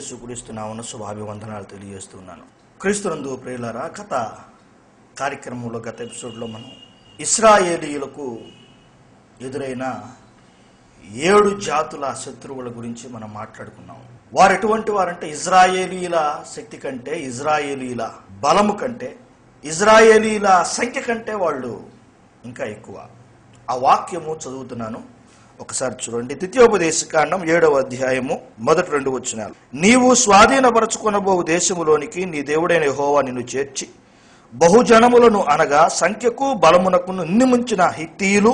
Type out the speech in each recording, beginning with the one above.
చేరి శుభాభివందనాలు తెలియజేస్తున్నాను. క్రీస్తునందు ప్రియులరా కథ కార్యక్రమంలో గత ఎపిసోడ్లో మనం ఇస్రాయేలీయులకు ఎదురైన ఏడు జాతుల శత్రువుల గురించి మనం మాట్లాడుకున్నాం వారు ఎటువంటి వారంటే ఇజ్రాయేలీల శక్తి కంటే ఇజ్రాయేలీల బలము కంటే ఇజ్రాయేలీల సంఖ్య కంటే వాళ్ళు ఇంకా ఎక్కువ. ఆ వాక్యము చదువుతున్నాను. ఒకసారి చూడండి. ద్వితీయోపదేశకాండం ఏడవ అధ్యాయము మొదటి రెండు వచ్చినాలు నీవు స్వాధీనపరచుకునబో దేశములోనికి నీ దేవుడైన హోవా నిన్ను చేర్చి బహుజనములను అనగా సంఖ్యకు బలమునకు నిమ్మించిన హిత్తీయులు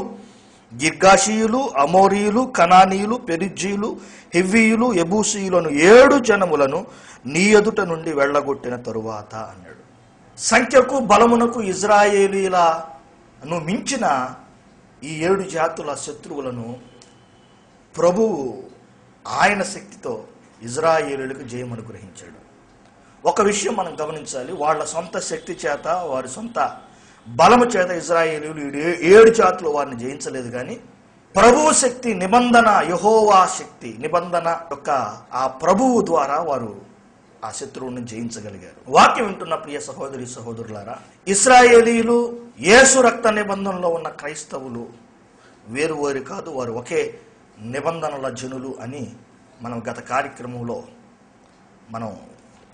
గిర్గాషీయులు అమోరీయులు కనానీయులు పెరిజీయులు హివ్వీయులు ఎబూసీయులను ఏడు జనములను నీ ఎదుట నుండి వెళ్ళగొట్టిన తరువాత అన్నాడు. సంఖ్యకు బలమునకు ఇజ్రాయేలీలను మించిన ఈ ఏడు జాతుల శత్రువులను ప్రభువు ఆయన శక్తితో ఇజ్రాయేలులకు జయం అనుగ్రహించాడు. ఒక విషయం మనం గమనించాలి. వాళ్ళ సొంత శక్తి చేత వారి సొంత బలము చేత ఇజ్రాయేలీలు ఏడు జాతులు వారిని జయించలేదు కానీ ప్రభువు శక్తి నిబంధన యహోవా శక్తి నిబంధన యొక్క ఆ ప్రభువు ద్వారా వారు ఆ శత్రువుని జయించగలిగారు. వాక్యం వింటున్న ప్రియ సహోదరి సహోదరులారా ఇస్రాయేలీలు యేసు రక్త నిబంధనలో ఉన్న క్రైస్తవులు వేరు వేరు కాదు వారు ఒకే నిబంధనల జనులు అని మనం గత కార్యక్రమంలో మనం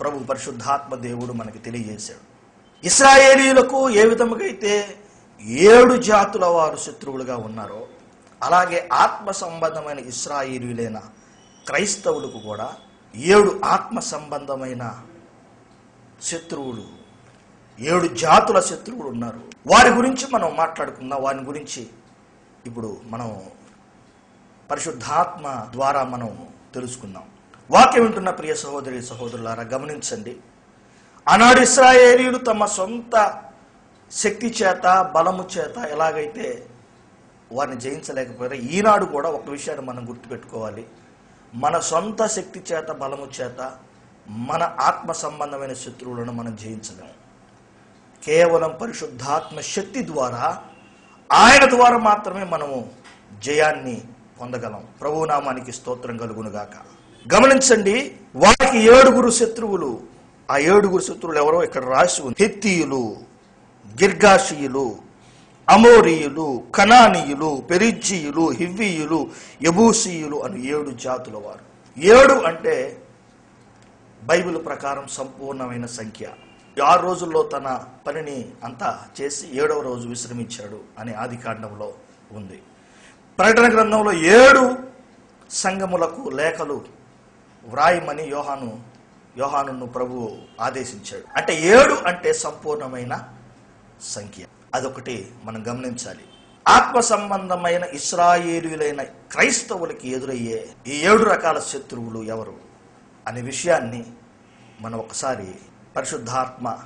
ప్రభు పరిశుద్ధాత్మ దేవుడు మనకి తెలియజేశాడు. ఇస్రాయేలీలకు ఏ విధముగా అయితే ఏడు జాతుల వారు శత్రువులుగా ఉన్నారో అలాగే ఆత్మ సంబంధమైన ఇస్రాయేలీలైన క్రైస్తవులకు కూడా ఏడు ఆత్మ సంబంధమైన శత్రువులు ఏడు జాతుల శత్రువులు ఉన్నారు. వారి గురించి మనం మాట్లాడుకుందాం. వారి గురించి ఇప్పుడు మనం పరిశుద్ధాత్మ ద్వారా మనం తెలుసుకుందాం. వాక్యం వింటున్న ప్రియ సహోదరి సహోదరులారా గమనించండి. ఆనాడు ఇస్రాయేలీలు తమ సొంత శక్తి చేత బలము చేత ఎలాగైతే వారిని జయించలేకపోయారో ఈనాడు కూడా ఒక విషయాన్ని మనం గుర్తుపెట్టుకోవాలి. మన సొంత శక్తి చేత బలము చేత మన ఆత్మ సంబంధమైన శత్రువులను మనం జయించలేము కేవలం పరిశుద్ధాత్మ శక్తి ద్వారా ఆయన ద్వారా మాత్రమే మనము జయాన్ని పొందగలం. ప్రభునామానికి స్తోత్రం కలుగునుగాక. గమనించండి వారికి ఏడుగురు శత్రువులు. ఆ ఏడుగురు శత్రువులు ఎవరో ఇక్కడ రాసి ఉంది. హిత్తీయులు గిర్గాషియులు అమోరియులు కనానీయులు పెరిజ్జీయులు హివ్వీయులు యబూసీయులు అని ఏడు జాతుల వారు. ఏడు అంటే బైబిల్ ప్రకారం సంపూర్ణమైన సంఖ్య. ఆరు రోజుల్లో తన పనిని అంతా చేసి ఏడవ రోజు విశ్రమించాడు అని ఆది కాండంలో ఉంది. ప్రకటన గ్రంథంలో ఏడు సంఘములకు లేఖలు వ్రాయమని యోహాను యోహానును ప్రభువు ఆదేశించాడు. అంటే ఏడు అంటే సంపూర్ణమైన సంఖ్య. అదొకటి మనం గమనించాలి. ఆత్మ సంబంధమైన ఇస్రాయేలీలైన క్రైస్తవులకి ఎదురయ్యే ఈ ఏడు రకాల శత్రువులు ఎవరు అనే విషయాన్ని మనం ఒకసారి పరిశుద్ధాత్మ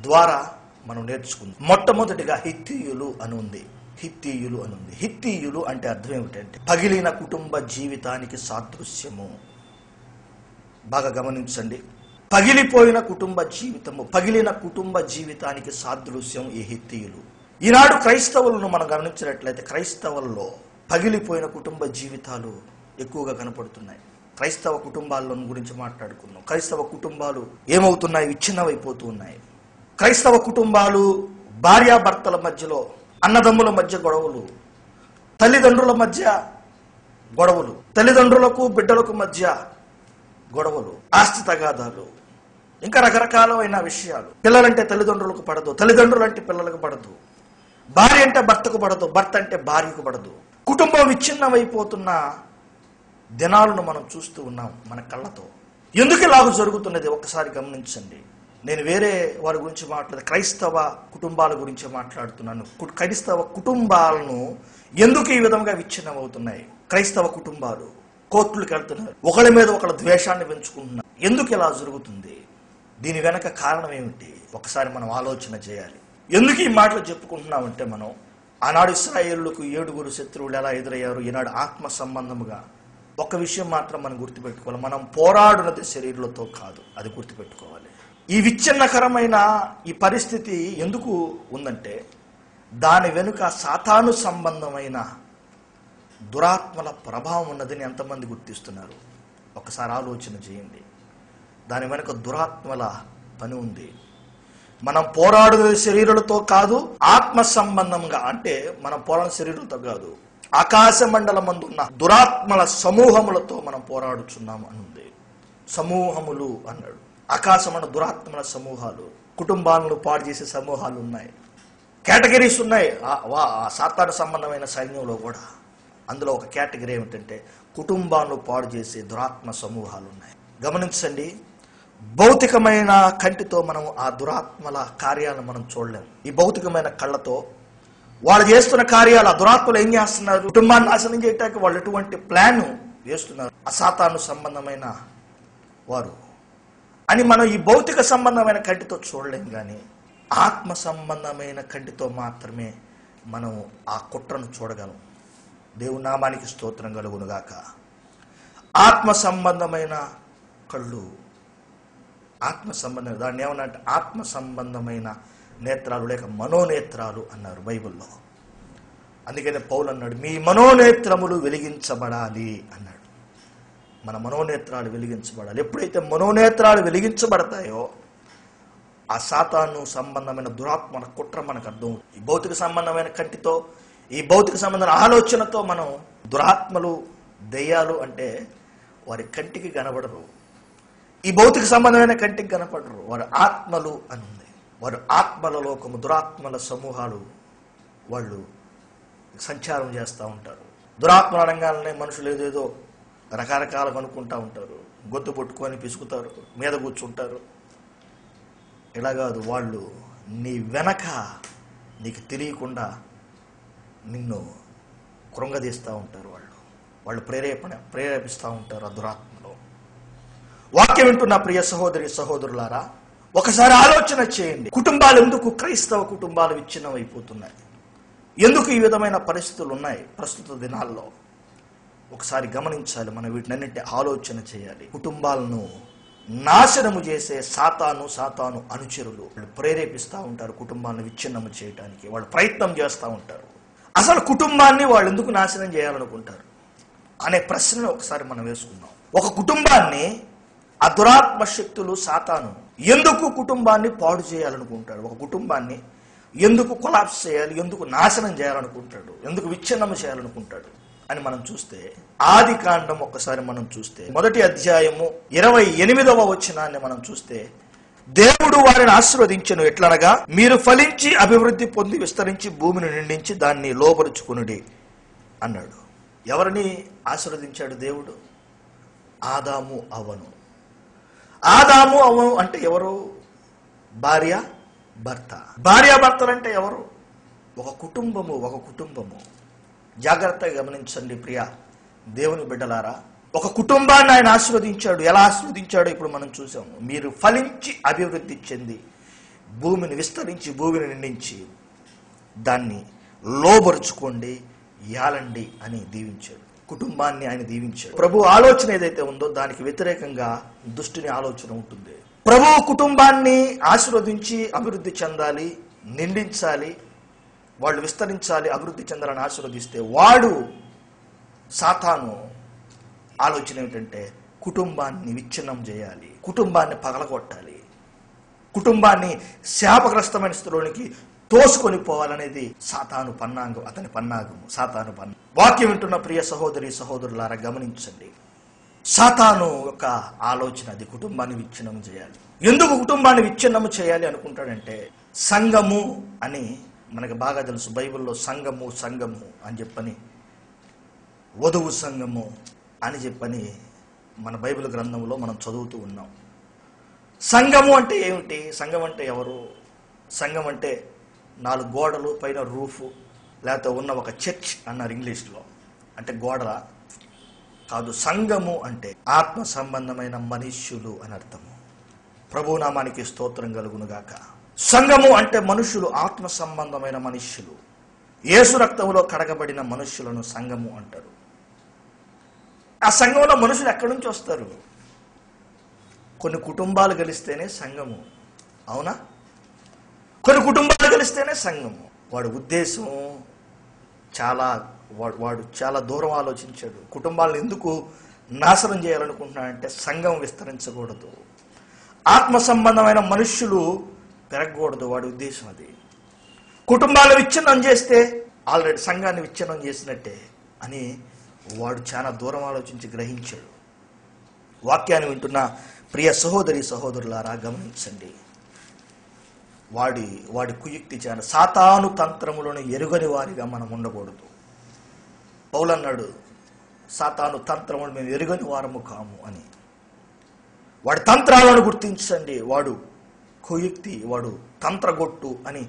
ద్వారా మనం నేర్చుకుందాం. మొట్టమొదటిగా హిత్యులు అని ఉంది. హిత్తీయులు అని ఉంది. హిత్తీయులు అంటే అర్థం ఏమిటంటే పగిలిన కుటుంబ జీవితానికి సాదృశ్యము. బాగా గమనించండి. పగిలిపోయిన కుటుంబ జీవితము పగిలిన కుటుంబ జీవితానికి సాదృశ్యం ఈ హిత్తీయులు. ఈనాడు క్రైస్తవులను మనం గమనించినట్లయితే క్రైస్తవుల్లో పగిలిపోయిన కుటుంబ జీవితాలు ఎక్కువగా కనపడుతున్నాయి. క్రైస్తవ కుటుంబాల గురించి మాట్లాడుకున్నాం క్రైస్తవ కుటుంబాలు ఏమవుతున్నాయి? విచ్ఛిన్నమైపోతూ ఉన్నాయి క్రైస్తవ కుటుంబాలు భార్యాభర్తల మధ్యలో అన్నదమ్ముల మధ్య గొడవలు తల్లిదండ్రుల మధ్య గొడవలు తల్లిదండ్రులకు బిడ్డలకు మధ్య గొడవలు ఆస్తి తగాదాలు ఇంకా రకరకాలమైన విషయాలు. పిల్లలంటే తల్లిదండ్రులకు పడదు తల్లిదండ్రులు అంటే పిల్లలకు పడదు భార్య అంటే భర్తకు పడదు భర్త అంటే భార్యకు పడదు. కుటుంబం విచ్ఛిన్నమైపోతున్న దినాలను మనం చూస్తూ ఉన్నాం మన కళ్ళతో. ఎందుకు ఇలాగ జరుగుతున్నది? ఒక్కసారి గమనించండి. నేను వేరే వారి గురించి మాట్లాడే క్రైస్తవ కుటుంబాల గురించి మాట్లాడుతున్నాను. క్రైస్తవ కుటుంబాలను ఎందుకు ఈ విధంగా విచ్ఛిన్నం అవుతున్నాయి క్రైస్తవ కుటుంబాలు కోర్టులకు వెళ్తున్నారు. ఒకళ్ళ మీద ఒకళ్ళ ద్వేషాన్ని పెంచుకుంటున్నారు. ఎందుకు ఇలా జరుగుతుంది? దీని వెనక కారణం ఏమిటి? ఒకసారి మనం ఆలోచన చేయాలి. ఎందుకు ఈ మాటలు చెప్పుకుంటున్నామంటే మనం ఆనాడు ఇస్రాయేళ్ళకు ఏడుగురు శత్రువులు ఎలా ఎదురయ్యారు? ఈనాడు ఆత్మ సంబంధముగా. ఒక విషయం మాత్రం మనం గుర్తుపెట్టుకోవాలి. మనం పోరాడునది శరీరంతో కాదు. అది గుర్తుపెట్టుకోవాలి. ఈ విచ్ఛిన్నకరమైన ఈ పరిస్థితి ఎందుకు ఉందంటే దాని వెనుక సాతాను సంబంధమైన దురాత్మల ప్రభావం ఉన్నదని ఎంతమంది గుర్తిస్తున్నారు. ఒకసారి ఆలోచన చేయండి. దాని వెనుక దురాత్మల పని ఉంది. మనం పోరాడు శరీరులతో కాదు ఆత్మ సంబంధంగా అంటే మనం పోరాడు శరీరంతో కాదు ఆకాశ మండలం ఉన్న దురాత్మల సమూహములతో మనం పోరాడుచున్నాము అని ఉంది సమూహములు అన్నాడు. అకాశమైన దురాత్మల సమూహాలు కుటుంబాలను పాడు చేసే సమూహాలు ఉన్నాయి. కేటగిరీస్ ఉన్నాయి. ఆ- వా- ఆ సాతాను సంబంధమైన సైన్యంలో కూడా. అందులో ఒక కేటగిరీ ఏమిటంటే కుటుంబాలను పాడు చేసే దురాత్మ సమూహాలు ఉన్నాయి. గమనించండి భౌతికమైన కంటితో మనం ఆ దురాత్మల కార్యాలను మనం చూడలేము ఈ భౌతికమైన కళ్ళతో వాళ్ళు చేస్తున్న కార్యాలు ఆ దురాత్మలు ఏం చేస్తున్నారు? కుటుంబాన్ని నాశనం చేయటానికి వాళ్ళు ఎటువంటి ప్లాన్ వేస్తున్నారు? అసాతాను సంబంధమైన వారు అని మనం ఈ భౌతిక సంబంధమైన కంటితో చూడలేం కానీ ఆత్మ సంబంధమైన కంటితో మాత్రమే మనం ఆ కుట్రను చూడగలం. దేవునామానికి స్తోత్రం కలుగునుగాక. ఆత్మ సంబంధమైన కళ్ళు ఆత్మ సంబంధం దాన్ని ఏమన్నా అంటే ఆత్మ సంబంధమైన నేత్రాలు లేక మనోనేత్రాలు అన్నారు బైబిల్లో. అందుకనే పౌలు అన్నాడు మీ మనోనేత్రములు వెలిగించబడాలి అన్నాడు. మన మనోనేత్రాలు వెలిగించబడాలి. ఎప్పుడైతే మనోనేత్రాలు వెలిగించబడతాయో ఆ సాతాను సంబంధమైన దురాత్మన కుట్ర మనకు అర్థం ఈ భౌతిక సంబంధమైన కంటితో ఈ భౌతిక సంబంధమైన ఆలోచనతో మనం దురాత్మలు దెయ్యాలు అంటే వారి కంటికి కనబడరు. ఈ భౌతిక సంబంధమైన కంటికి కనపడరు. వారి ఆత్మలు అని ఉంది. వారు ఆత్మల లోకము దురాత్మల సమూహాలు వాళ్ళు సంచారం చేస్తూ ఉంటారు. దురాత్మ రంగాలనే మనుషులు ఏదేదో రకరకాలు కనుక్కుంటూ ఉంటారు. గొత్తు పట్టుకొని పిసుకుతారు. మీద కూర్చుంటారు. ఇలా కాదు వాళ్ళు నీ వెనక నీకు తెలియకుండా నిన్ను కృంగదీస్తూ ఉంటారు వాళ్ళు. వాళ్ళు ప్రేరేపణ ప్రేరేపిస్తూ ఉంటారు ఆ వాక్యం వింటున్న ప్రియ సహోదరి సహోదరులారా ఒకసారి ఆలోచన చేయండి. కుటుంబాలు ఎందుకు క్రైస్తవ కుటుంబాలు విచ్ఛిన్నం అయిపోతున్నాయి ఎందుకు ఈ విధమైన పరిస్థితులు ఉన్నాయి ప్రస్తుత దినాల్లో? ఒకసారి గమనించాలి మనం వీటినన్నింటి ఆలోచన చేయాలి. కుటుంబాలను నాశనము చేసే సాతాను సాతాను అనుచరులు వాళ్ళు ప్రేరేపిస్తూ ఉంటారు కుటుంబాలను విచ్ఛిన్నము చేయడానికి వాళ్ళు ప్రయత్నం చేస్తూ ఉంటారు. అసలు కుటుంబాన్ని వాళ్ళు ఎందుకు నాశనం చేయాలనుకుంటారు? అనే ప్రశ్నను ఒకసారి మనం వేసుకుందాం. ఒక కుటుంబాన్ని ఆ దురాత్మ శక్తులు సాతాను ఎందుకు కుటుంబాన్ని పాడు చేయాలనుకుంటాడు ఒక కుటుంబాన్ని ఎందుకు కొలాప్స్ చేయాలి? ఎందుకు నాశనం చేయాలనుకుంటాడు? ఎందుకు విచ్ఛిన్నం చేయాలనుకుంటాడు? అని మనం చూస్తే ఆది కాండం ఒక్కసారి మనం చూస్తే మొదటి అధ్యాయము ఇరవై ఎనిమిదవ వచనాన్ని మనం చూస్తే దేవుడు వారిని ఆశీర్వదించను ఎట్లనగా మీరు ఫలించి అభివృద్ధి పొంది విస్తరించి భూమిని నిండించి దాన్ని లోపరుచుకునుడి అన్నాడు. ఎవరిని ఆశీర్వదించాడు దేవుడు? ఆదాము అవను. ఆదాము అవను అంటే ఎవరు? భార్య భర్త. భార్యాభర్తలు అంటే ఎవరు? ఒక కుటుంబము ఒక కుటుంబము. జాగ్రత్తగా గమనించండి ప్రియ. దేవుని బిడ్డలారా ఒక కుటుంబాన్ని ఆయన ఆశీర్వదించాడు. ఎలా ఆశీర్వదించాడో ఇప్పుడు మనం చూసాము మీరు ఫలించి అభివృద్ధి చెంది భూమిని విస్తరించి భూమిని నిండించి దాన్ని లోబరుచుకోండి యాలండి అని దీవించాడు. కుటుంబాన్ని ఆయన దీవించాడు. ప్రభు ఆలోచన ఏదైతే ఉందో దానికి వ్యతిరేకంగా దుష్టుని ఆలోచన ఉంటుంది. ప్రభు కుటుంబాన్ని ఆశీర్వదించి అభివృద్ధి చెందాలి నిండించాలి వాళ్ళు విస్తరించాలి అభివృద్ధి చెందాలని ఆశీర్వదిస్తే వాడు సాతాను ఆలోచన ఏమిటంటే కుటుంబాన్ని విచ్ఛిన్నం చేయాలి కుటుంబాన్ని పగలగొట్టాలి కుటుంబాన్ని శాపగ్రస్తమైన స్థితిలోనికి తోసుకొని పోవాలనేది సాతాను పన్నాంగం అతని పన్నాగము సాతాను పన్న వాక్యం వింటున్న ప్రియ సహోదరి సహోదరులారా గమనించండి. సాతాను యొక్క ఆలోచన అది కుటుంబాన్ని విచ్ఛిన్నం చేయాలి. ఎందుకు కుటుంబాన్ని విచ్ఛిన్నం చేయాలి అనుకుంటాడంటే సంఘము అని మనకు బాగా తెలుసు బైబిల్లో సంఘము సంఘము అని చెప్పని వధువు సంఘము అని చెప్పని మన బైబిల్ గ్రంథంలో మనం చదువుతూ ఉన్నాం. సంఘము అంటే ఏమిటి? సంఘం అంటే ఎవరు? సంఘం అంటే నాలుగు గోడలు పైన రూఫు లేకపోతే ఉన్న ఒక చర్చ్ అన్నారు ఇంగ్లీష్లో. అంటే గోడల కాదు సంఘము అంటే ఆత్మ సంబంధమైన మనుష్యులు అని అర్థము. ప్రభునామానికి స్తోత్రం కలుగునుగాక. సంఘము అంటే మనుషులు ఆత్మ సంబంధమైన మనుష్యులు. యేసు రక్తంలో కడగబడిన మనుష్యులను సంఘము అంటారు. ఆ సంఘంలో మనుషులు ఎక్కడి నుంచి వస్తారు? కొన్ని కుటుంబాలు కలిస్తేనే సంఘము. అవునా? కొన్ని కుటుంబాలు కలిస్తేనే సంఘము. వాడి ఉద్దేశం చాలా వాడు వాడు చాలా దూరం ఆలోచించాడు. కుటుంబాలను ఎందుకు నాశనం చేయాలనుకుంటున్నాడంటే సంఘం విస్తరించకూడదు. ఆత్మ సంబంధమైన మనుష్యులు పెరగకూడదు వాడి ఉద్దేశం అది. కుటుంబాలు విచ్ఛిన్నం చేస్తే ఆల్రెడీ సంఘాన్ని విచ్ఛిన్నం చేసినట్టే అని వాడు చాలా దూరం ఆలోచించి గ్రహించాడు. వాక్యాన్ని వింటున్న ప్రియ సహోదరి సహోదరులారా గమనించండి. వాడి వాడి కుయుక్తి చాలా సాతాను తంత్రములను ఎరుగని వారిగా మనం ఉండకూడదు. పౌలన్నాడు సాతాను తంత్రములు మేము ఎరుగని వారము కాము అని. వాడి తంత్రాలను గుర్తించండి. వాడు కుయుక్తి వాడు తంత్రగొట్టు అని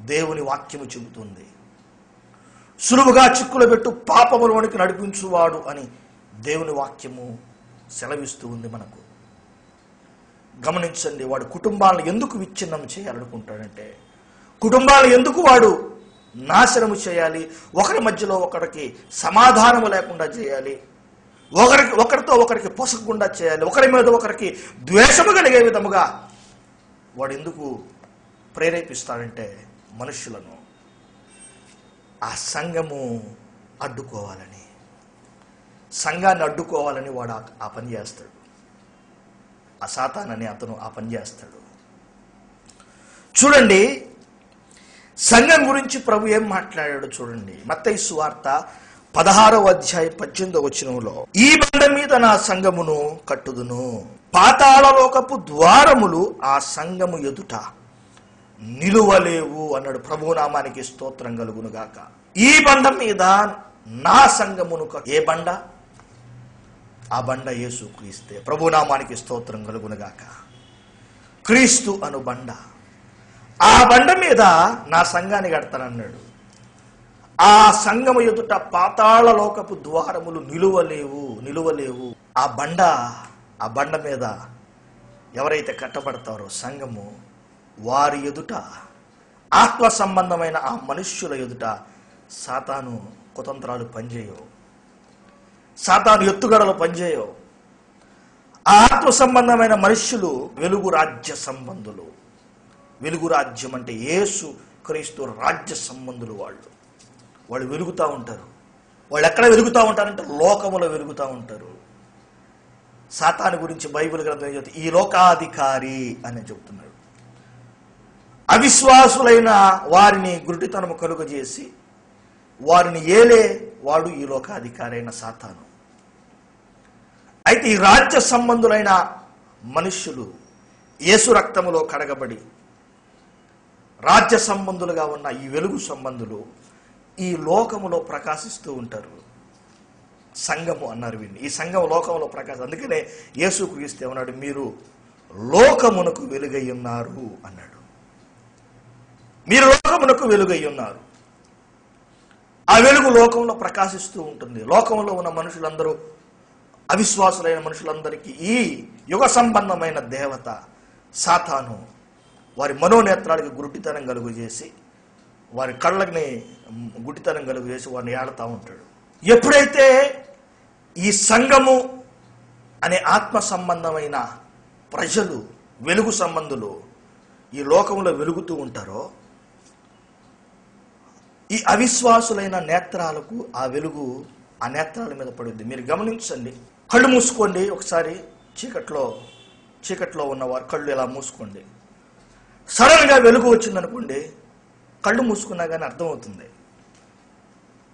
దేవుని వాక్యము చెబుతుంది. సులువుగా చిక్కులు పెట్టు పాపములోనికి నడిపించువాడు అని దేవుని వాక్యము సెలవిస్తూ ఉంది మనకు. గమనించండి వాడు కుటుంబాలను ఎందుకు విచ్ఛిన్నం చేయాలనుకుంటాడంటే కుటుంబాలు ఎందుకు వాడు నాశనము చేయాలి ఒకరి మధ్యలో ఒకరికి సమాధానము లేకుండా చేయాలి ఒకరికి ఒకరితో ఒకరికి పొసగకుండా చేయాలి ఒకరి మీద ఒకరికి ద్వేషము కలిగే విధముగా వాడు ఎందుకు ప్రేరేపిస్తాడంటే మనుషులను ఆ సంఘము అడ్డుకోవాలని. సంఘాన్ని అడ్డుకోవాలని వాడు ఆ- ఆ పని చేస్తాడు. ఆ సాతానని అతను ఆ పని చేస్తాడు. చూడండి సంఘం గురించి ప్రభు ఏం మాట్లాడాడు చూడండి. మత్తైసు సువార్త పదహారవ అధ్యాయ పద్దెనిమిదవ వచనంలో ఈ బండ మీద నా సంఘమును కట్టుదును. పాతాళలోకపు ద్వారములు ఆ సంఘము ఎదుట. నిలువలేవు అన్నాడు ప్రభునామానికి స్తోత్రం కలుగునుగాక. ఈ బండ మీద నా సంగమును ఏ బండ? ఆ బండ యేసు క్రీస్తే. ప్రభునామానికి స్తోత్రం కలుగునుగాక. క్రీస్తు అను బండ. ఆ బండ మీద నా సంఘాన్ని కడతానన్నాడు. ఆ సంఘము ఎదుట పాతాళలోకపు ద్వారములు నిలువలేవు నిలువలేవు. ఆ బండ ఆ బండ మీద ఎవరైతే కట్టబడతారో సంఘము వారి ఎదుట ఆత్మ సంబంధమైన ఆ మనుష్యుల ఎదుట సాతాను కుతంత్రాలు పనిచేయవు. సాతాను ఎత్తుగడలు పనిచేయవు. ఆ ఆత్మ సంబంధమైన మనుష్యులు వెలుగు రాజ్య సంబంధులు. వెలుగు రాజ్యం అంటే యేసు క్రీస్తు రాజ్య సంబంధులు వాళ్ళు. వాళ్ళు వెలుగుతూ ఉంటారు. వాళ్ళు ఎక్కడ వెలుగుతూ ఉంటారంటే లోకములో వెలుగుతూ ఉంటారు. సాతాను గురించి బైబిల్ గ్రంథం ఏం చెప్తుంది? ఈ లోకాధికారి అని చెప్తున్నాడు. అవిశ్వాసులైన వారిని గురుటితనము కలుగజేసి వారిని ఏలే వాడు ఈ లోకాధికారి అయిన సాతాను. అయితే ఈ రాజ్య సంబంధులైన మనుష్యులు యేసు రక్తములో కడగబడి రాజ్య సంబంధులుగా ఉన్న ఈ వెలుగు సంబంధులు ఈ లోకములో ప్రకాశిస్తూ ఉంటారు. సంఘము అన్నారు వీడిని ఈ సంఘం లోకంలో ప్రకాశం. అందుకనే యేసు క్రీస్తు ఏమన్నాడు? మీరు లోకమునకు వెలుగై ఉన్నారు అన్నాడు. మీరు లోకమునకు వెలుగై ఉన్నారు. ఆ వెలుగు లోకంలో ప్రకాశిస్తూ ఉంటుంది. లోకంలో ఉన్న మనుషులందరూ అవిశ్వాసులైన మనుషులందరికీ ఈ యుగ సంబంధమైన దేవత సాతాను వారి మనోనేత్రాలకి గుడ్డితనం కలుగు చేసి వారి కళ్ళని గుడ్డితనం కలుగు చేసి వారిని ఏడతా ఉంటాడు. ఎప్పుడైతే ఈ సంఘము అనే ఆత్మ సంబంధమైన ప్రజలు వెలుగు సంబంధులు ఈ లోకంలో వెలుగుతూ ఉంటారో ఈ అవిశ్వాసులైన నేత్రాలకు ఆ వెలుగు ఆ నేత్రాల మీద పడుద్ది మీరు గమనించండి. కళ్ళు మూసుకోండి ఒకసారి. చీకట్లో చీకట్లో ఉన్నవారు కళ్ళు ఇలా మూసుకోండి? సడన్గా వెలుగు వచ్చిందనుకోండి కళ్ళు మూసుకున్నా కానీ అర్థమవుతుంది.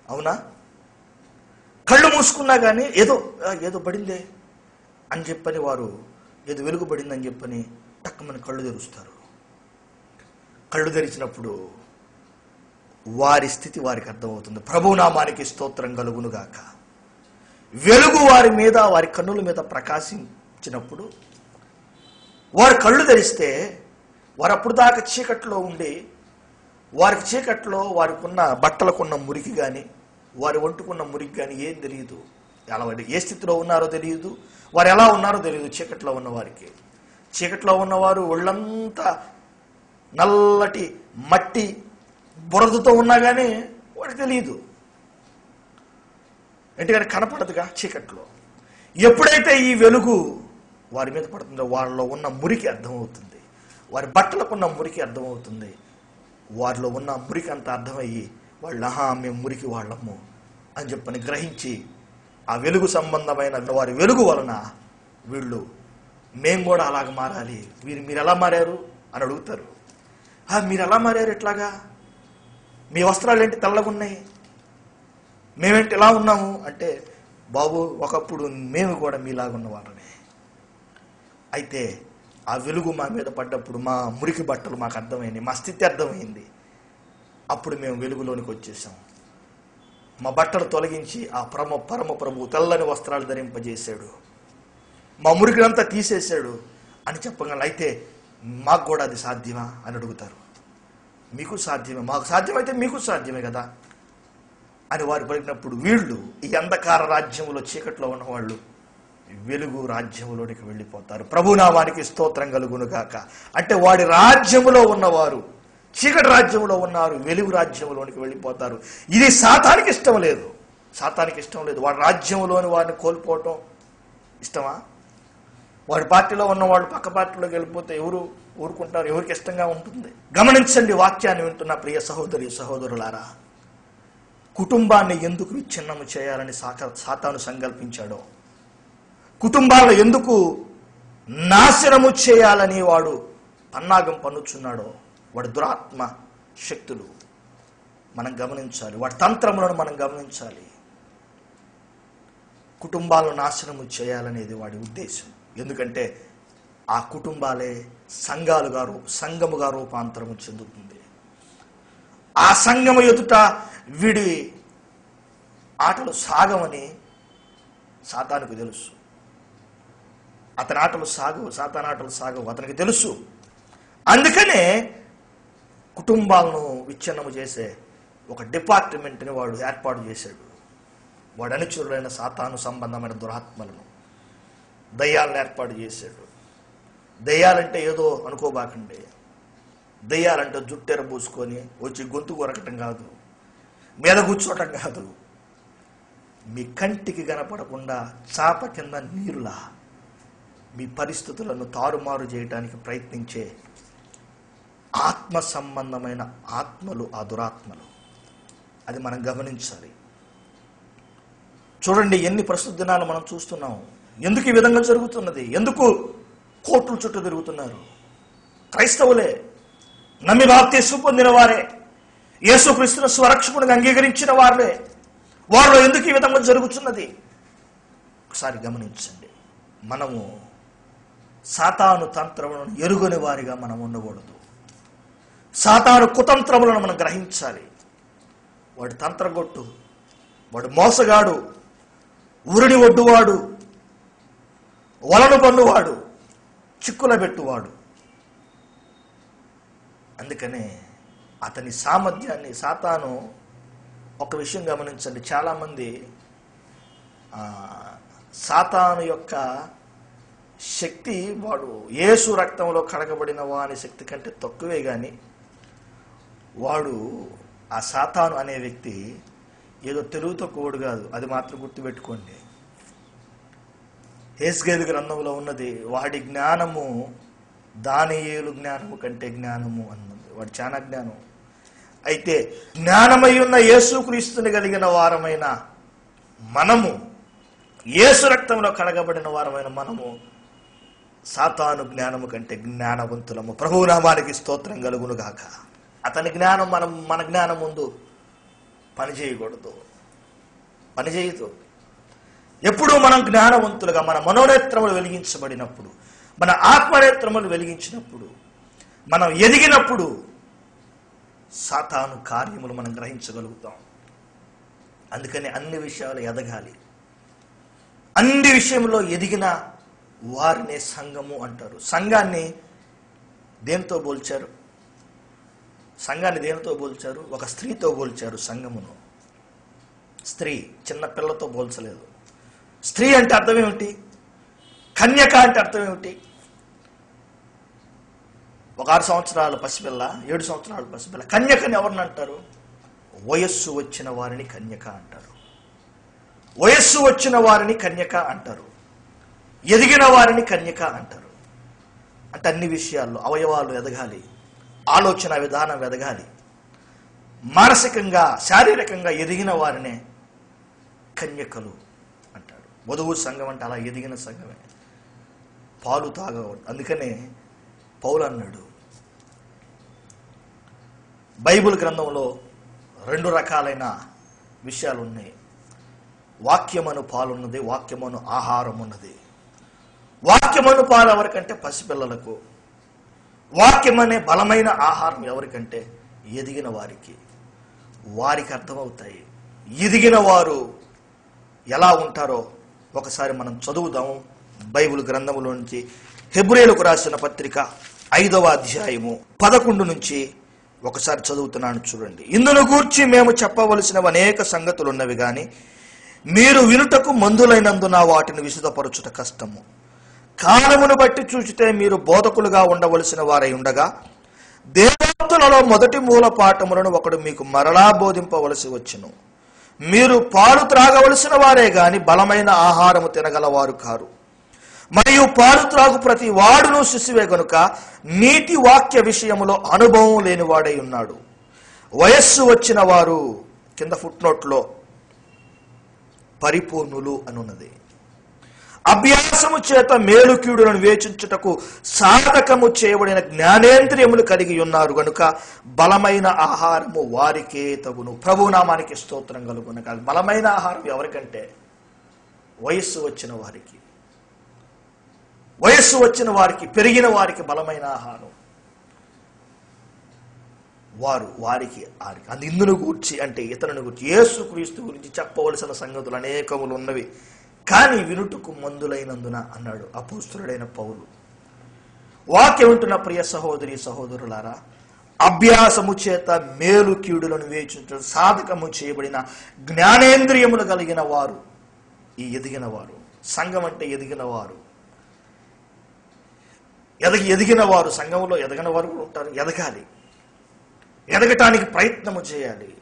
అవునా? కళ్ళు మూసుకున్నా కానీ ఏదో ఏదో పడిందే అని చెప్పని వారు ఏదో వెలుగు పడిందని చెప్పని టక్కమని కళ్ళు తెరుస్తారు. కళ్ళు తెరిచినప్పుడు వారి స్థితి వారికి అర్థమవుతుంది. ప్రభునామానికి స్తోత్రం కలుగునుగాక. వెలుగు వారి మీద వారి కన్నుల మీద ప్రకాశించినప్పుడు వారు కళ్ళు తెరిస్తే వారు అప్పుడు దాకా చీకట్లో ఉండి వారికి చీకట్లో వారికి ఉన్న బట్టలకున్న మురికి కానీ వారి ఒంటుకున్న మురికి కానీ ఏం తెలియదు. ఎలా ఏ స్థితిలో ఉన్నారో తెలియదు. వారు ఎలా ఉన్నారో తెలియదు చీకట్లో ఉన్నవారికి చీకట్లో ఉన్నవారు ఒళ్ళంతా నల్లటి మట్టి బురదతో ఉన్నా కానీ వాడికి తెలియదు. ఎందుకంటే కనపడదుగా చీకట్లో. ఎప్పుడైతే ఈ వెలుగు వారి మీద పడుతుందో వారిలో ఉన్న మురికి అర్థమవుతుంది. వారి బట్టలకు ఉన్న మురికి అర్థమవుతుంది. వారిలో ఉన్న మురికి అంత అర్థమయ్యి వాళ్ళహా మేము మురికి వాళ్ళము అని చెప్పని గ్రహించి ఆ వెలుగు సంబంధమైన వారి వెలుగు వలన వీళ్ళు మేము కూడా అలాగ మారాలి. వీరు మీరు ఎలా మారారు అని అడుగుతారు. మీరు ఎలా మారారు ఎట్లాగా? మీ వస్త్రాలు ఏంటి తెల్లగున్నాయి? మేమేంటి ఇలా ఉన్నాము? అంటే బాబు ఒకప్పుడు మేము కూడా మీలాగున్న వాళ్ళమే. అయితే ఆ వెలుగు మా మీద పడ్డప్పుడు మా మురికి బట్టలు మాకు అర్థమైంది మా స్థితి అర్థమైంది. అప్పుడు మేము వెలుగులోనికి వచ్చేసాం మా బట్టలు తొలగించి ఆ పరమ పరమ ప్రభు తెల్లని వస్త్రాలు ధరింపజేశాడు. మా మురికినంతా తీసేశాడు అని చెప్పగలను. అయితే మాకు కూడా అది సాధ్యమా అని అడుగుతారు. మీకు సాధ్యమే. మాకు సాధ్యమైతే మీకు సాధ్యమే కదా? అని వారు పలికినప్పుడు వీళ్ళు ఈ అంధకార రాజ్యంలో చీకట్లో ఉన్నవాళ్ళు వెలుగు రాజ్యంలోనికి వెళ్ళిపోతారు. ప్రభునామానికి స్తోత్రం కలుగునుగాక అంటే వాడి రాజ్యములో ఉన్నవారు చీకటి రాజ్యంలో ఉన్నారు వెలుగు రాజ్యంలోనికి వెళ్ళిపోతారు. ఇది సాతానికి ఇష్టం లేదు. సాతానికి ఇష్టం లేదు. వాడి రాజ్యంలోని వారిని కోల్పోవటం ఇష్టమా? వాడి పార్టీలో ఉన్నవాడు పక్క పార్టీలోకి వెళ్ళిపోతే ఎవరు ఊరుకుంటారు? ఎవరికి ఇష్టంగా ఉంటుంది? గమనించండి వాక్యాన్ని వింటున్న ప్రియ సహోదరి సహోదరులారా. కుటుంబాన్ని ఎందుకు విచ్ఛిన్నము చేయాలని సాక సాతాను సంకల్పించాడో. కుటుంబాలను ఎందుకు నాశనము చేయాలని వాడు పన్నాగం పన్నుచున్నాడో. వాడి దురాత్మ శక్తులు మనం గమనించాలి. వాడి తంత్రములను మనం గమనించాలి. కుటుంబాలను నాశనము చేయాలనేది వాడి ఉద్దేశం. ఎందుకంటే ఆ కుటుంబాలే సంఘాలుగా రూ సంఘముగా రూపాంతరము చెందుతుంది. ఆ సంఘము ఎదుట వీడి ఆటలు సాగమని సాతానికి తెలుసు. అతని ఆటలు సాగు సాతానాటలు సాగవు అతనికి తెలుసు. అందుకనే కుటుంబాలను విచ్ఛిన్నము చేసే ఒక డిపార్ట్మెంట్ని వాడు ఏర్పాటు చేశాడు. వాడు అనుచరులైన సాతాను సంబంధమైన దురాత్మలను దయ్యాలను ఏర్పాటు చేశాడు. దయ్యాలంటే ఏదో అనుకోబాకండి. దయ్యాలంటే జుట్టెర పూసుకొని వచ్చి గొంతు కొరకటం కాదు మీద కూర్చోటం కాదు. మీ కంటికి కనపడకుండా చాప కింద నీరులా మీ పరిస్థితులను తారుమారు చేయడానికి ప్రయత్నించే ఆత్మ సంబంధమైన ఆత్మలు ఆ దురాత్మలు. అది మనం గమనించాలి. చూడండి ఎన్ని ప్రస్తుత దినాలు మనం చూస్తున్నాం. ఎందుకు ఈ విధంగా జరుగుతున్నది? ఎందుకు కోర్టుల చుట్టూ తిరుగుతున్నారు? క్రైస్తవులే నమ్మి బాప్తీసు పొందిన వారే యేసుక్రీస్తును స్వరక్షకుడిని అంగీకరించిన వారే వారిలో ఎందుకు ఈ విధంగా జరుగుతున్నది? ఒకసారి గమనించండి. మనము సాతాను తంత్రములను ఎరుగని వారిగా మనం ఉండకూడదు. సాతాను కుతంత్రములను మనం గ్రహించాలి. వాడు తంత్రగొట్టు వాడు మోసగాడు ఉరిని ఒడ్డువాడు వలను పన్నువాడు చిక్కుల పెట్టువాడు. అందుకనే అతని సామర్థ్యాన్ని సాతాను ఒక విషయం గమనించండి. చాలామంది సాతాను యొక్క శక్తి వాడు ఏసు రక్తంలో కడగబడిన వాని శక్తి కంటే తక్కువే కానీ వాడు ఆ సాతాను అనే వ్యక్తి ఏదో తెలుగుతో కోడు కాదు అది మాత్రం గుర్తుపెట్టుకోండి. హేస్గేలు గ్రంథంలో ఉన్నది వాడి జ్ఞానము దానియేలు జ్ఞానము కంటే జ్ఞానము అన్నది. వాడు చాలా జ్ఞానం. అయితే జ్ఞానమై ఉన్న యేసుక్రీస్తుని కలిగిన వారమైన మనము యేసు రక్తంలో కడగబడిన వారమైన మనము సాతాను జ్ఞానము కంటే జ్ఞానవంతులము. ప్రభునామానికి స్తోత్రం కలుగును గాక అతని జ్ఞానం మనం మన జ్ఞానం ముందు పని చేయకూడదు. పని చేయదు. ఎప్పుడూ మనం జ్ఞానవంతులుగా మన మనోనేత్రములు వెలిగించబడినప్పుడు మన ఆత్మనేత్రములు వెలిగించినప్పుడు మనం ఎదిగినప్పుడు సాతాను కార్యములు మనం గ్రహించగలుగుతాం. అందుకని అన్ని విషయాలు ఎదగాలి. అన్ని విషయంలో ఎదిగిన వారినే సంఘము అంటారు. సంఘాన్ని దేంతో పోల్చారు సంఘాన్ని దేనితో పోల్చారు? ఒక స్త్రీతో పోల్చారు సంఘమును. స్త్రీ చిన్న పిల్లతో పోల్చలేదు. స్త్రీ అంటే అర్థం ఏమిటి? కన్యక అంటే అర్థం ఏమిటి? ఒక ఆరు సంవత్సరాల పసిపిల్ల ఏడు సంవత్సరాల పసిపిల్ల. కన్యకని ఎవరిని అంటారు? వయస్సు వచ్చిన వారిని కన్యక అంటారు. వయస్సు వచ్చిన వారిని కన్యక అంటారు. ఎదిగిన వారిని కన్యక అంటారు. అంటే అన్ని విషయాల్లో అవయవాలు ఎదగాలి. ఆలోచన విధానం ఎదగాలి మానసికంగా శారీరకంగా ఎదిగిన వారినే కన్యకలు వధువు సంఘం అంటే అలా ఎదిగిన సంఘమే. పాలు తాగవద్దు అందుకనే పౌలు అన్నాడు బైబిల్ గ్రంథంలో రెండు రకాలైన విషయాలు ఉన్నాయి. వాక్యమను పాలున్నది వాక్యమను ఆహారం ఉన్నది వాక్యమను పాలు ఎవరికంటే పసిపిల్లలకు. వాక్యం అనే బలమైన ఆహారం ఎవరికంటే? ఎదిగిన వారికి. వారికి అర్థమవుతాయి. ఎదిగిన వారు ఎలా ఉంటారో ఒకసారి మనం చదువుదాం. బైబిల్ గ్రంథములో నుంచి హెబ్రేలకు రాసిన పత్రిక ఐదవ అధ్యాయము పదకొండు నుంచి ఒకసారి చదువుతున్నాను చూడండి. ఇందును గూర్చి మేము చెప్పవలసినవి అనేక సంగతులు ఉన్నవి మీరు వినుటకు మందులైనందున వాటిని విశుదపరచుట కష్టము. కాలమును బట్టి చూచితే మీరు బోధకులుగా ఉండవలసిన వారై ఉండగా దేవతలలో మొదటి మూల పాఠములను ఒకడు మీకు మరలా బోధింపవలసి వచ్చును. మీరు పాలు త్రాగవలసిన వారే గాని బలమైన ఆహారము తినగలవారు కారు. మరియు పాలు త్రాగు ప్రతి వాడును శిశువే గనుక నీతి వాక్య విషయములో అనుభవం లేనివాడై ఉన్నాడు. వయస్సు వచ్చిన వారు కింద ఫుట్నోట్లో పరిపూర్ణులు అనున్నది. అభ్యాసము చేత మేలుకీడులను వేచించుటకు సాధకము చేయబడిన జ్ఞానేంద్రియములు కలిగి ఉన్నారు గనుక బలమైన ఆహారము వారికే తగును. ప్రభునామానికి స్తోత్రం కలుగునక బలమైన ఆహారం ఎవరికంటే? వయస్సు వచ్చిన వారికి. వయస్సు వచ్చిన వారికి పెరిగిన వారికి బలమైన ఆహారం. వారు వారికి వారికి. అది ఇందును గూర్చి అంటే ఇతరుని గురించి యేసు క్రీస్తు గురించి చెప్పవలసిన సంగతులు అనేకములు ఉన్నవి. కానీ వినుటకు మందులైనందున అన్నాడు అపోస్తుడైన పౌలు. వాక్యం ప్రియ సహోదరి సహోదరులారా అభ్యాసము చేత మేలు కీడులను వేచించు సాధకము చేయబడిన జ్ఞానేంద్రియములు కలిగిన వారు ఈ ఎదిగిన వారు. సంఘం అంటే ఎదిగిన వారు. ఎదగి ఎదిగిన వారు సంఘంలో ఎదగిన వారు కూడా ఉంటారు ఎదగాలి. ఎదగటానికి ప్రయత్నము చేయాలి.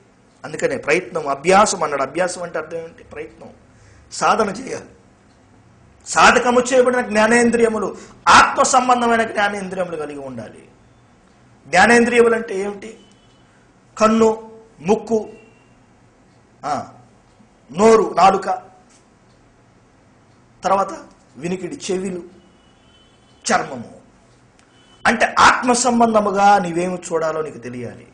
అందుకనే ప్రయత్నం అభ్యాసం అన్నాడు. అభ్యాసం అంటే అర్థం ఏంటి ప్రయత్నం. సాధన చేయాలి. సాధకము చేయబడిన జ్ఞానేంద్రియములు ఆత్మ సంబంధమైన జ్ఞానేంద్రియములు కలిగి ఉండాలి. జ్ఞానేంద్రియములు అంటే ఏమిటి? కన్ను ముక్కు నోరు నాలుక తర్వాత వినికిడి చెవిలు చర్మము. అంటే ఆత్మ సంబంధముగా నీవేమి చూడాలో నీకు తెలియాలి.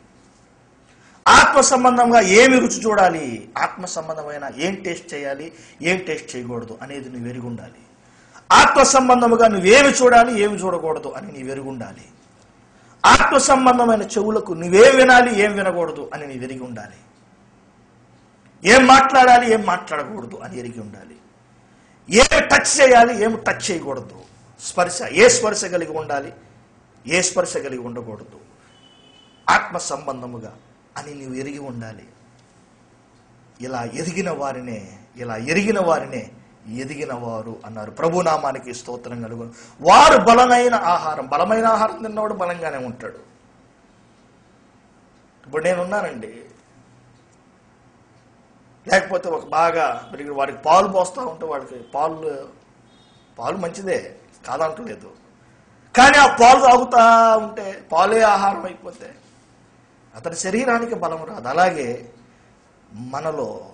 ఆత్మ సంబంధంగా ఏమి రుచి చూడాలి? ఆత్మ సంబంధమైన ఏం టేస్ట్ చేయాలి? ఏం టేస్ట్ చేయకూడదు అనేది నువ్వు ఎరిగి ఉండాలి ఆత్మ సంబంధముగా నువ్వేమి చూడాలి? ఏమి చూడకూడదు అని నీ వెరుగుండాలి. ఆత్మ సంబంధమైన చెవులకు నువ్వేం వినాలి? ఏం వినకూడదు అని నీ వెరిగి ఉండాలి ఏం మాట్లాడాలి? ఏం మాట్లాడకూడదు అని ఎరిగి ఉండాలి ఏమి టచ్ చేయాలి? ఏమి టచ్ చేయకూడదు. స్పర్శ ఏ స్పర్శ కలిగి ఉండాలి? ఏ స్పర్శ కలిగి ఉండకూడదు. ఆత్మ సంబంధముగా అని నీవు ఎరిగి ఉండాలి. ఇలా ఎదిగిన వారినే ఇలా ఎరిగిన వారినే ఎదిగిన వారు అన్నారు. ప్రభునామానికి స్తోత్రం కలుగు. వారు బలమైన ఆహారం బలమైన ఆహారం తిన్నవాడు బలంగానే ఉంటాడు. ఇప్పుడు నేనున్నానండి లేకపోతే ఒక బాగా పెరిగి వాడికి పాలు పోస్తూ ఉంటే వాడికి పాలు పాలు మంచిదే కాదంటలేదు. కానీ ఆ పాలు తాగుతూ ఉంటే పాలే ఆహారం అయిపోతే అతని శరీరానికి బలం రాదు. అలాగే మనలో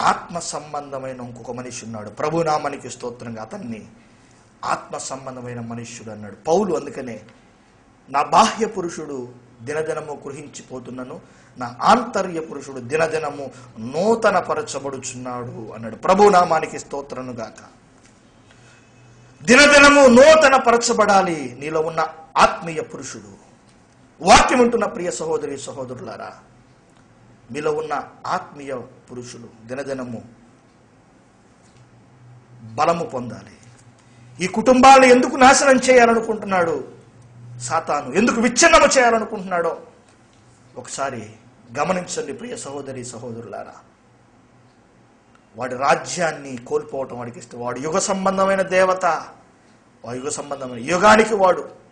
ఆత్మ సంబంధమైన ఇంకొక మనిషి ఉన్నాడు. ప్రభునామానికి స్తోత్రంగా అతన్ని ఆత్మ సంబంధమైన మనుష్యుడు అన్నాడు. పౌలు అందుకనే నా బాహ్య పురుషుడు దినదినము గృహించిపోతున్నను నా ఆంతర్య పురుషుడు దినదినము నూతన పరచబడుచున్నాడు అన్నాడు ప్రభునామానికి స్తోత్రనుగాక దినదినము నూతన పరచబడాలి నీలో ఉన్న ఆత్మీయ పురుషుడు వాక్యం ఉంటున్న ప్రియ సహోదరి సహోదరులారా మీలో ఉన్న ఆత్మీయ పురుషులు దినదినము బలము పొందాలి. ఈ కుటుంబాలను ఎందుకు నాశనం చేయాలనుకుంటున్నాడు సాతాను? ఎందుకు విచ్ఛిన్నము చేయాలనుకుంటున్నాడో ఒకసారి గమనించండి ప్రియ సహోదరి సహోదరులారా. వాడి రాజ్యాన్ని కోల్పోవటం వాడికి ఇష్టం వాడు యుగ సంబంధమైన దేవత వాడు యుగ సంబంధమైన యుగానికి వాడు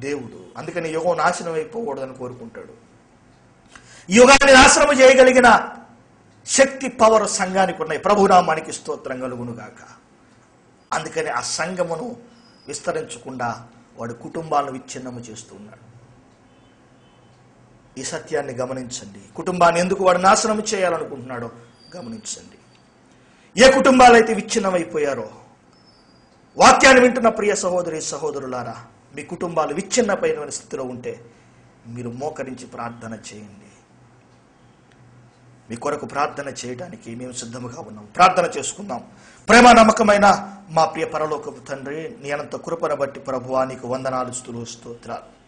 దేవుడు. అందుకని యుగం నాశనం అయిపోకూడదని కోరుకుంటాడు. యుగాన్ని నాశనం చేయగలిగిన శక్తి పవర్ సంఘానికి ఉన్నాయి. ప్రభునామానికి స్తోత్రం కలుగునుగాక అందుకని ఆ సంఘమును విస్తరించకుండా వాడు కుటుంబాలను విచ్ఛిన్నము చేస్తూ ఉన్నాడు. ఈ సత్యాన్ని గమనించండి. కుటుంబాన్ని ఎందుకు వాడు నాశనం చేయాలనుకుంటున్నాడో గమనించండి. ఏ కుటుంబాలైతే విచ్ఛిన్నమైపోయారో వాక్యాన్ని వింటున్న ప్రియ సహోదరి సహోదరులారా మీ కుటుంబాలు విచ్ఛిన్నమైన స్థితిలో ఉంటే మీరు మోకరించి ప్రార్థన చేయండి. మీ కొరకు ప్రార్థన చేయడానికి మేము సిద్ధముగా ఉన్నాం. ప్రార్థన చేసుకుందాం. ప్రేమ నమ్మకమైన మా ప్రియ పరలోకపు తండ్రి నీ అనంత కృపను బట్టి ప్రభువా నీకు వందనాలు స్థులు స్తోత్రాలు.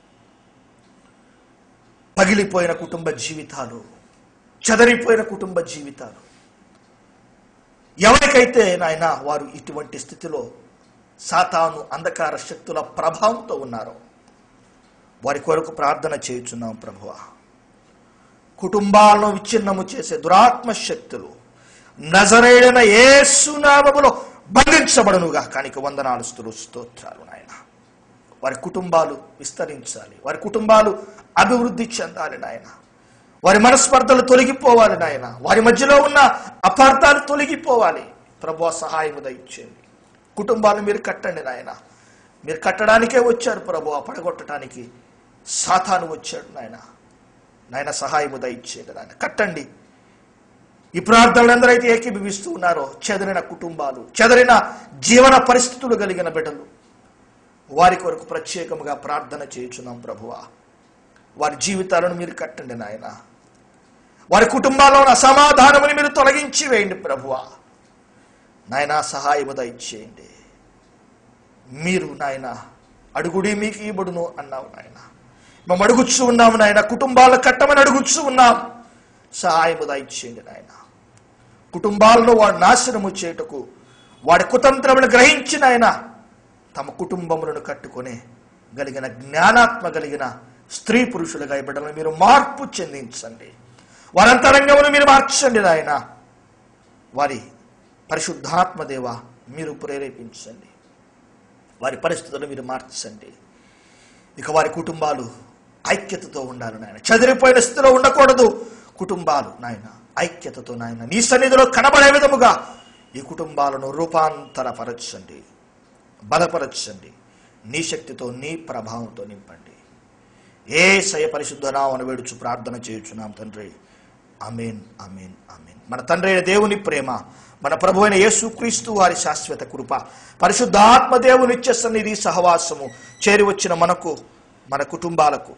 పగిలిపోయిన కుటుంబ జీవితాలు చెదరిపోయిన కుటుంబ జీవితాలు. ఎవరికైతే నాయన వారు ఇటువంటి స్థితిలో సాతాను అంధకార శక్తుల ప్రభావంతో ఉన్నారో. వారి కొరకు ప్రార్థన చేయుచున్నాం ప్రభువ. కుటుంబాలను విచ్ఛిన్నము చేసే దురాత్మ శక్తులు నజరేడన ఏసునామములో బంధించబడనుగా. కానికి వందనాలు స్థులు స్తోత్రాలు నాయన. వారి కుటుంబాలు విస్తరించాలి. వారి కుటుంబాలు అభివృద్ధి చెందాలి నాయన. వారి మనస్పర్ధలు తొలగిపోవాలి నాయన. వారి మధ్యలో ఉన్న అపార్థాలు తొలగిపోవాలి. ప్రభు సహాయము దయచేయండి. కుటుంబాలు మీరు కట్టండి నాయన. మీరు కట్టడానికే వచ్చారు ప్రభు పడగొట్టడానికి సాతాను వచ్చాడు నాయన. నాయన సహాయము దయచేయండి నాయన. కట్టండి. ఈ ప్రార్థనలు ఎందరైతే ఏకీభవిస్తూ ఉన్నారో చెదరిన కుటుంబాలు చెదరిన జీవన పరిస్థితులు కలిగిన బిడ్డలు. వారి కొరకు ప్రత్యేకముగా ప్రార్థన చేయుచున్నాం ప్రభువా. వారి జీవితాలను మీరు కట్టండి నాయన. వారి కుటుంబాల్లో ఉన్న అసమాధానముని మీరు తొలగించి వేయండి ప్రభువా. నాయన సహాయము దయచేయండి. మీరు నాయన అడుగుడి మీకు ఇబడును అన్నావు నాయన. మేము అడుగుచ్చు ఉన్నాము నాయన కుటుంబాలు కట్టమని అడుగుచ్చు ఉన్నాం. సహాయము దయచేయండి నాయన. కుటుంబాలను వాడు నాశనము చేయుటకు వాడి కుతంత్రమును గ్రహించిన ఆయన తమ కుటుంబములను కట్టుకొని కలిగిన జ్ఞానాత్మ కలిగిన స్త్రీ పురుషులుగా ఈ బిడ్డలను మీరు మార్పు చెందించండి. వారంతరంగమును మీరు మార్చండి నాయన. వారి పరిశుద్ధాత్మదేవ మీరు ప్రేరేపించండి. వారి పరిస్థితులు మీరు మార్చండి. ఇక వారి కుటుంబాలు ఐక్యతతో ఉండాలి నాయన. చదిరిపోయిన స్థితిలో ఉండకూడదు కుటుంబాలు నాయన. ఐక్యతతో నాయన. నీ సన్నిధిలో కనబడే విధముగా ఈ కుటుంబాలను రూపాంతరపరచండి. బలపరచండి. నీ శక్తితో నీ ప్రభావంతో నింపండి. ఏ సయ పరిశుద్ధనామను వేడుచు ప్రార్థన చేయుచున్నాం తండ్రి. అమీన్ అమీన్ అమీన్ మన తండ్రి దేవుని ప్రేమ మన ప్రభు అయిన యేసుక్రీస్తు వారి శాశ్వత కృప. పరిశుద్ధాత్మ దేవుని సన్నిధి సహవాసము చేరి వచ్చిన మనకు మన కుటుంబాలకు.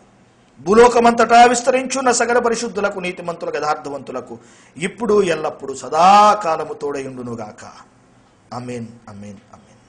భూలోకమంతటా విస్తరించున్న సగల పరిశుద్ధులకు నీతిమంతులకు యథార్థవంతులకు ఇప్పుడు ఎల్లప్పుడూ సదాకాలము తోడయుండునుగాక అమీన్ అమేన్ అమేన్